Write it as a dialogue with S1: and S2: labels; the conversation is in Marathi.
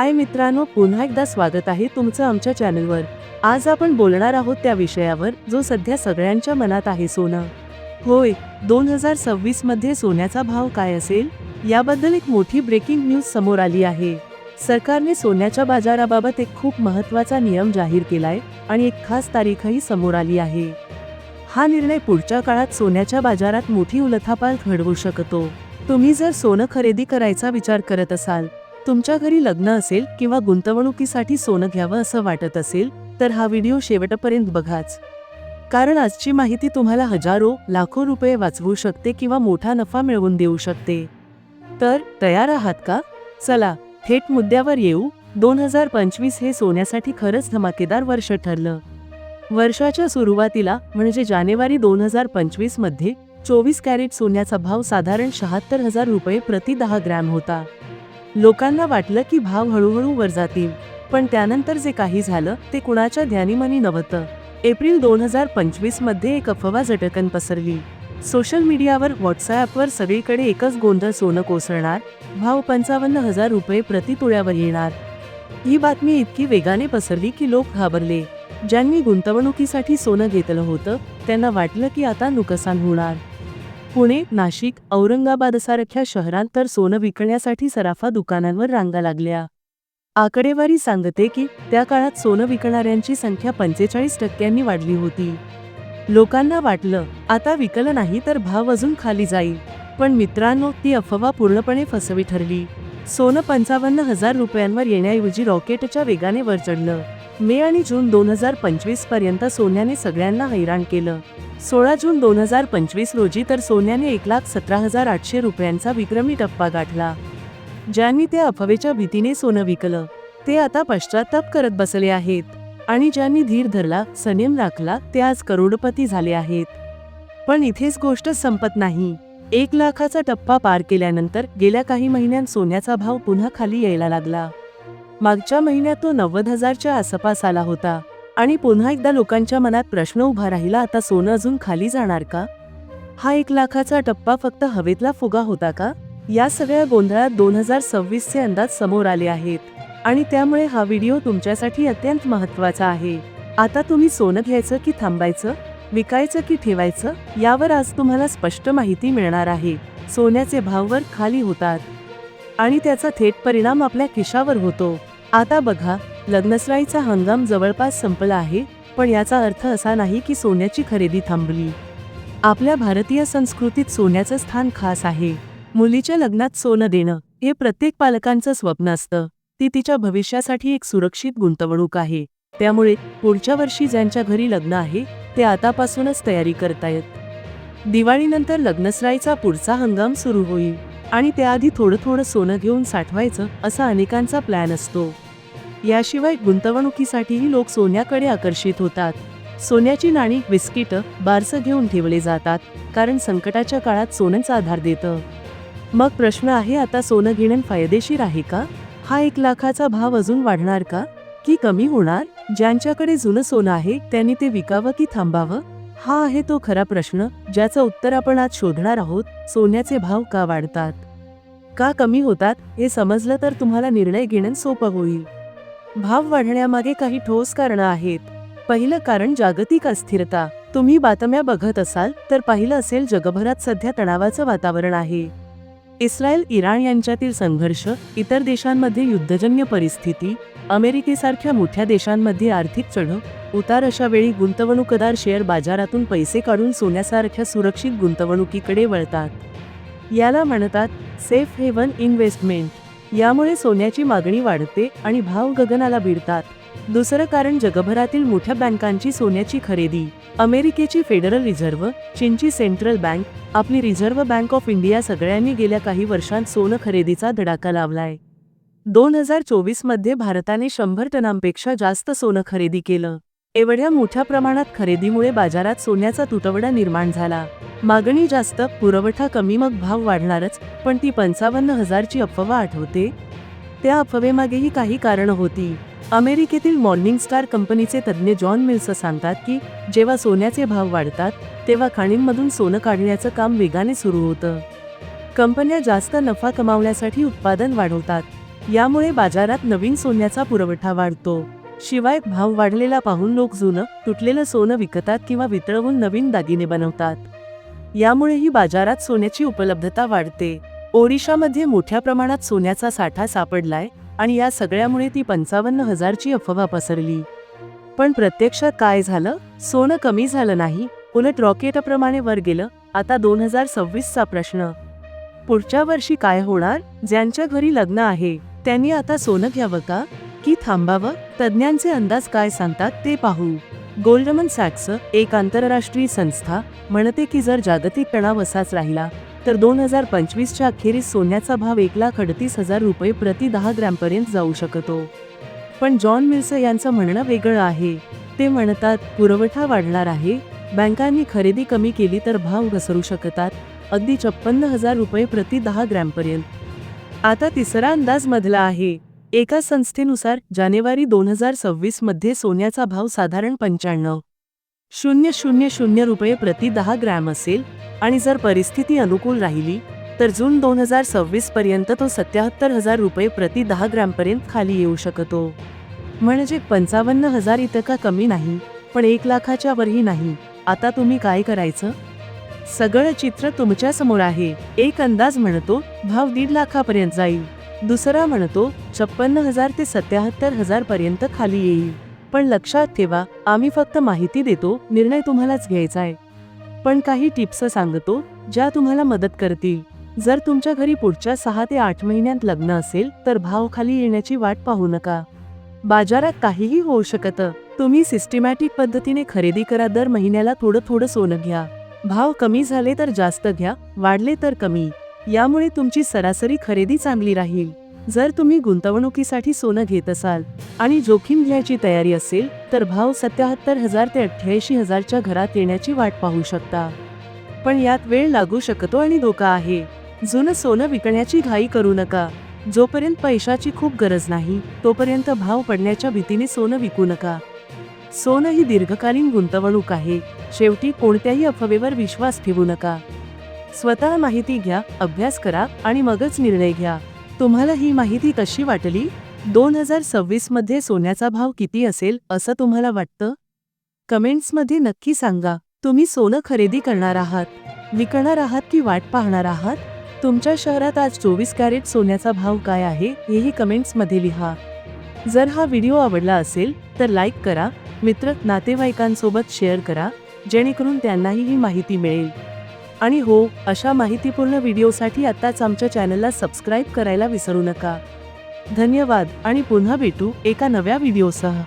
S1: हाय मित्रांनो पुन्हा एकदा स्वागत आहे तुमचं आमच्या चॅनलवर. आज आपण बोलणार आहोत त्या विषयावर जो सध्या सगळ्यांच्या मनात आहे सोनं. होय दोन हजार सव्वीसमध्ये सोन्याचा भाव काय असेल? याबद्दल एक मोठी ब्रेकिंग न्यूज समोर आली आहे. सरकारने सोन्याच्या बाजाराबाबत एक खूप महत्त्वाचा नियम जाहीर केलाय आणि एक खास तारीखही समोर आली आहे. हा निर्णय पुढच्या काळात सोन्याच्या बाजारात मोठी उलथापाल घडवू शकतो. तुम्ही जर सोनं खरेदी करायचा विचार करत असाल तुमच्या घरी लग्न असेल किंवा गुंतवणुकीसाठी सोनं घ्यावं असं वाटत असेल तर हा व्हिडिओ शेवटपर्यंत बघाच. कारण आजची माहिती तुम्हाला हजारो लाखो रुपये वाचवू शकते किंवा मोठा नफा मिळवून देऊ शकते. तर तयार आहात का? चला थेट मुद्द्यावर येऊ. दोन हजार पंचवीस हे सोन्यासाठी खरंच धमाकेदार वर्ष ठरलं. वर्षाच्या सुरुवातीला म्हणजे जानेवारी दोन हजार पंचवीसमध्ये चोवीस कॅरेट सोन्याचा भाव साधारण शहात्तर हजार रुपये प्रति दहा ग्रॅम होता. लोकांना वाटलं की भाव हळूहळू वर जातील. पण त्यानंतर जे काही झालं ते कुणाच्या ध्यानीमनी नव्हतं. एप्रिल दोन हजार पंचवीसमध्ये एक अफवा झटकन पसरली. सोशल मीडियावर व्हॉट्सॲपवर सगळीकडे एकच गोंधळ सोनं कोसळणार भाव पंचावन्न हजार रुपये प्रति तुळ्यावर येणार. ही बातमी इतकी वेगाने पसरली की लोक घाबरले. ज्यांनी गुंतवणुकीसाठी सोनं घेतलं होतं त्यांना वाटलं की आता नुकसान होणार. पुणे नाशिक औरंगाबादसारख्या शहरात तर सोनं विकण्यासाठी सराफा दुकानांवर रांगा लागल्या. आकडेवारी सांगते की त्या काळात सोनं विकणाऱ्यांची संख्या पंचेचाळीस टक्क्यांनी वाढली होती. लोकांना वाटलं आता विकलं नाही तर भाव अजून खाली जाईल. पण मित्रांनो ती अफवा पूर्णपणे फसवी ठरली. सोनं पंचावन्न हजार रुपयांवर येण्याऐवजी रॉकेटच्या वेगाने वर चढलं. मे आणि जून दोन हजार पंचवीसपर्यंत सोन्याने सगळ्यांना हैराण केलं. सोळा जून दोन हजार पंचवीस रोजी तर सोन्याने एक लाख सतरा हजार आठशे रुपयांचा विक्रमी टप्पा गाठला. ज्यांनी त्या अफवेच्या भीतीने सोनं विकलं ते आता पश्चाताप करत बसले आहेत आणि ज्यांनी धीर धरला संयम राखला ते आज करोडपती झाले आहेत. पण इथेच गोष्ट संपत नाही. एक लाखाचा टप्पा पार केल्यानंतर गेल्या काही महिन्यांत सोन्याचा भाव पुन्हा खाली यायला लागला. मागच्या महिन्यात तो नव्वद हजारच्या आसपास आला होता. आणि पुन्हा एकदा लोकांच्या मनात प्रश्न उभा राहिला आता सोनं अजून खाली जाणार का? हा एक लाखाचा टप्पा फक्त हवेतला फुगा होता का? या सगळ्या गोंधळात दोन हजार सव्वीसचे अंदाज समोर आले आहेत. आणि त्यामुळे हा व्हिडिओ तुमच्यासाठी अत्यंत महत्त्वाचा आहे. आता तुम्ही सोनं घ्यायचं की थांबायचं? विकायचं की ठेवायचं? यावर आज तुम्हाला स्पष्ट माहिती मिळणार आहे. सोन्याचे भाववर खाली होतात. आणि त्याचा थेट परिणाम आपल्या खिशावर होतो. आता बघा लग्नसराईचा हंगाम जवळपास संपला आहे पण याचा अर्थ असा नाही की सोन्याची खरेदी थांबली. आपल्या भारतीय संस्कृतीत सोन्याचं स्थान खास आहे. मुलीच्या लग्नात सोनं देणं हे प्रत्येक पालकांचं स्वप्न असतं. ती तिच्या भविष्यासाठी एक सुरक्षित गुंतवणूक आहे. त्यामुळे पुढच्या वर्षी ज्यांच्या घरी लग्न आहे ते आतापासूनच तयारी करतायत. दिवाळीनंतर लग्नसराईचा पुढचा हंगाम सुरू होईल आणि त्याआधी थोडं थोडं सोनं घेऊन साठवायचं असा अनेकांचा प्लॅन असतो. याशिवाय गुंतवणुकीसाठीही लोक सोन्याकडे आकर्षित होतात. सोन्याची नाणी बिस्किट बारसं घेऊन ठेवले जातात कारण संकटाच्या काळात सोन्याचा आधार देतं. मग प्रश्न आहे आता सोनं घेणं फायदेशीर आहे का? हा एक लाखाचा भाव अजून वाढणार का? की कमी होणार? ज्यांच्याकडे जुनं सोनं आहे त्यांनी ते विकावं की थांबावं? हा आहे तो खरा प्रश्न ज्याचं उत्तर आपण आज शोधणार आहोत सोन्याचे भाव का वाढतात? का कमी होतात हे समजलं तर तुम्हाला निर्णय घेणं सोपं होईल. भाव वाढण्यामागे काही ठोस कारणं आहेत. पहिलं कारण जागतिक अस्थिरता. तुम्ही बातम्या बघत असाल तर पाहिलं असेल जगभरात सध्या तणावाचं वातावरण आहे. इस्रायल इराण यांच्यातील संघर्ष इतर देशांमध्ये युद्धजन्य परिस्थिती अमेरिकेसारख्या मोठ्या देशांमध्ये आर्थिक चढ उतार अशा वेळी गुंतवणूकदार शेअर बाजारातून पैसे काढून सोन्यासारख्या सुरक्षित गुंतवणुकीकडे वळतात. याला म्हणतात सेफ हेवन इन्व्हेस्टमेंट यामुळे सोन्याची मागणी वाढते आणि भाव गगनाला भिडतात. दुसरं कारण जगभरातील मोठ्या बँकांची सोन्याची खरेदी. अमेरिकेची फेडरल रिझर्व्ह चीनची सेंट्रल बँक आपली रिझर्व्ह बँक ऑफ इंडिया सगळ्यांनी गेल्या काही वर्षांत सोनं खरेदीचा धडाका लावलाय. दोन हजार चोवीसमध्ये भारताने शंभर टनांपेक्षा जास्त सोनं खरेदी केलं. एवढ्या मोठ्या प्रमाणात खरेदीमुळे बाजारात सोन्याचा तुटवडा निर्माण झाला. मागणी जास्त पुरवठा कमी मग भाव वाढणारच पण ती पंचावन्न हजारची अफवा आठवते? त्या अफवेमागेही काही कारणं होती. अमेरिकेतील मॉर्निंग स्टार कंपनीचे तज्ज्ञ जॉन मिल्स सांगतात की जेव्हा सोन्याचे भाव वाढतात तेव्हा खाणींमधून सोनं काढण्याचं काम वेगाने सुरू होतं. कंपन्या जास्त नफा कमावण्यासाठी उत्पादन वाढवतात. यामुळे बाजारात नवीन सोन्याचा पुरवठा वाढतो. शिवाय भाव वाढलेला पाहून लोक जुनं तुटलेलं सोनं विकतात किंवा वितळवून नवीन दागिने बनवतात. यामुळेही बाजारात सोन्याची उपलब्धता वाढते. ओडिशामध्ये मोठ्या प्रमाणात सोन्याचा साठा सापडलाय आणि या सगळ्यामुळे ती पंचावन्न हजारची अफवा पसरली. पण प्रत्यक्षात काय झालं? सोनं कमी झालं नाही उलट रॉकेटप्रमाणे वर गेलं आता दोन हजार सव्वीसचा प्रश्न. पुढच्या वर्षी काय होणार? ज्यांच्या घरी लग्न आहे त्यांनी आता सोनं घ्यावं का? की थांबावं. तज्ज्ञांचे अंदाज काय सांगतात ते पाहू. गोल्डमन सॅक्स एक आंतरराष्ट्रीय संस्था म्हणते की जर जागतिक तणाव असाच राहिला तर दोन हजार पंचवीसच्या अखेरीस सोन्याचा भाव एक लाख अडतीस हजार रुपये प्रति दहा ग्रॅमपर्यंत जाऊ शकतो. पण जॉन मिल्स यांचं म्हणणं वेगळं आहे. ते म्हणतात पुरवठा वाढणार आहे. बँकांनी खरेदी कमी केली तर भाव घसरू शकतात. अगदी छप्पन्न हजार रुपये प्रति दहा ग्रॅमपर्यंत आता तिसरा अंदाज मधला आहे. एका संस्थेनुसार जानेवारी दोन हजार सव्वीसमध्ये सोन्याचा भाव साधारण पंच्याण्णव. शून्य शून्य शून्य रुपये प्रति दहा ग्रॅम असेल आणि जर परिस्थिती अनुकूल राहिली तर जून दोन हजार सव्वीस पर्यंत तो सत्याहत्तर हजार रुपये प्रति दहा ग्रॅमपर्यंत खाली येऊ शकतो. म्हणजे पंचावन्न हजार इतका कमी नाही पण एक लाखाच्या वरही नाही. आता तुम्ही काय करायचं? सगळं चित्र तुमच्यासमोर आहे. एक अंदाज म्हणतो भाव दीड लाखापर्यंत जाईल. दुसरा म्हणतो छप्पन्न हजार ते सत्याहत्तर हजार पर्यंत खाली येईल. पण लक्षात ठेवा आम्ही फक्त माहिती देतो निर्णय तुम्हालाच घ्यायचा आहे. पण काही टिप्स सांगतो ज्या तुम्हाला मदत करतील. जर तुमच्या घरी पुढच्या सहा ते आठ महिन्यात लग्न असेल तर भाव खाली येण्याची वाट पाहू नका. बाजारात काहीही होऊ शकतं. तुम्ही सिस्टमॅटिक पद्धतीने खरेदी करा दर महिन्याला थोडं थोडं सोनं घ्या. भाव कमी झाले तर जास्त घ्या वाढले तर कमी. यामुळे तुमची सरासरी खरेदी चांगली राहील. जर तुम्ही गुंतवणुकीसाठी सोनं घेत असाल आणि जोखीम घ्यायची तयारी असेल तर भाव सत्याहत्तर हजार ते अठ्ठ्याऐंशी हजारच्या घरात येण्याची वाट पाहू शकता. पण यात वेळ लागू शकतो आणि धोका आहे. जुनं सोनं विकण्याची घाई करू नका. जोपर्यंत पैशाची खूप गरज नाही तोपर्यंत भाव पडण्याच्या भीतीने सोनं विकू नका. सोनं ही दीर्घकालीन गुंतवणूक आहे. शेवटी कोणत्याही अफवेवर विश्वास ठेवू नका. स्वतः माहिती घ्या अभ्यास करा आणि मगच निर्णय घ्या. तुम्हाला ही माहिती कशी वाटली? दोन हजार सव्वीसमध्ये सोन्याचा भाव किती असेल असं तुम्हाला वाटतं? कमेंट्समध्ये नक्की सांगा. तुम्ही सोनं खरेदी करणार आहात? विकणार आहात की वाट पाहणार आहात? तुमच्या शहरात आज चोवीस कॅरेट सोन्याचा भाव काय आहे हेही कमेंट्समध्ये लिहा. जर हा व्हिडिओ आवडला असेल तर लाईक करा. मित्र नातेवाईकांसोबत शेअर करा. जेणेकरून त्यांनाही ही माहिती मिळेल. आणि हो अशा माहितीपूर्ण व्हिडिओसाठी आत्ताच आमच्या चॅनलला सबस्क्राईब करायला विसरू नका. धन्यवाद आणि पुन्हा भेटू एका नव्या व्हिडिओसह.